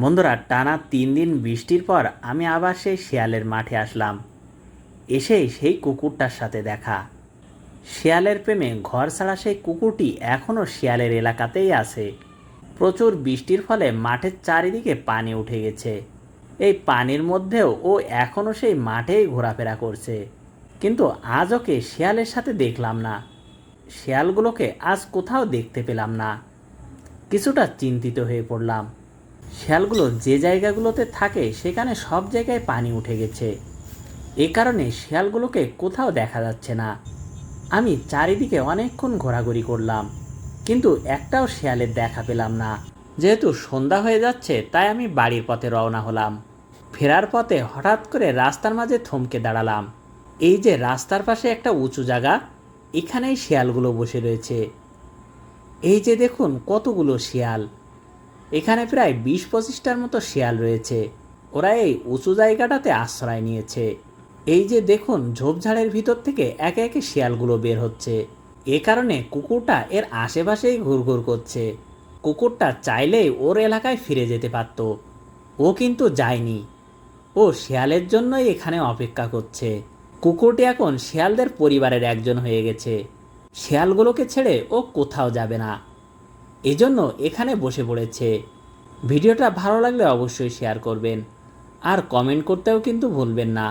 বন্ধুরা, টানা তিন দিন বৃষ্টির পর আমি আবার সেই শিয়ালের মাঠে আসলাম। এসেই সেই কুকুরটার সাথে দেখা। শিয়ালের প্রেমে ঘর ছাড়া সেই কুকুরটি এখনও শিয়ালের এলাকাতেই আছে। প্রচুর বৃষ্টির ফলে মাঠের চারিদিকে পানি উঠে গেছে। এই পানির মধ্যেও ও এখনও সেই মাঠেই ঘোরাফেরা করছে। কিন্তু আজ ওকে শিয়ালের সাথে দেখলাম না। শিয়ালগুলোকে আজ কোথাও দেখতে পেলাম না। কিছুটা চিন্তিত হয়ে পড়লাম। শিয়ালগুলো যে জায়গাগুলোতে থাকে, সেখানে সব জায়গায় পানি উঠে গেছে। এ কারণে শিয়ালগুলোকে কোথাও দেখা যাচ্ছে না। আমি চারিদিকে অনেকক্ষণ ঘোরাঘুরি করলাম, কিন্তু একটাও শিয়ালের দেখা পেলাম না। যেহেতু সন্ধ্যা হয়ে যাচ্ছে, তাই আমি বাড়ির পথে রওনা হলাম। ফেরার পথে হঠাৎ করে রাস্তার মাঝে থমকে দাঁড়ালাম। এই যে রাস্তার পাশে একটা উঁচু জায়গা, এখানেই শিয়ালগুলো বসে রয়েছে। এই যে দেখুন, কতগুলো শিয়াল। এখানে প্রায় বিশ পঁচিশটার মতো শেয়াল রয়েছে। ওরা এই উঁচু জায়গাটাতে আশ্রয় নিয়েছে। এই যে দেখুন, ঝোপঝাড়ের ভিতর থেকে একে একে শিয়ালগুলো বের হচ্ছে। এ কারণে কুকুরটা এর আশেপাশেই ঘুরঘুর করছে। কুকুরটা চাইলেই ওর এলাকায় ফিরে যেতে পারত। ও কিন্তু যায়নি। ও শিয়ালের জন্যই এখানে অপেক্ষা করছে। কুকুরটি এখন শিয়ালদের পরিবারের একজন হয়ে গেছে। শিয়ালগুলোকে ছেড়ে ও কোথাও যাবে না। এজন্য এখানে বসে পড়েছে। ভিডিওটা ভালো লাগলে অবশ্যই শেয়ার করবেন। আর কমেন্ট করতেও কিন্তু ভুলবেন না।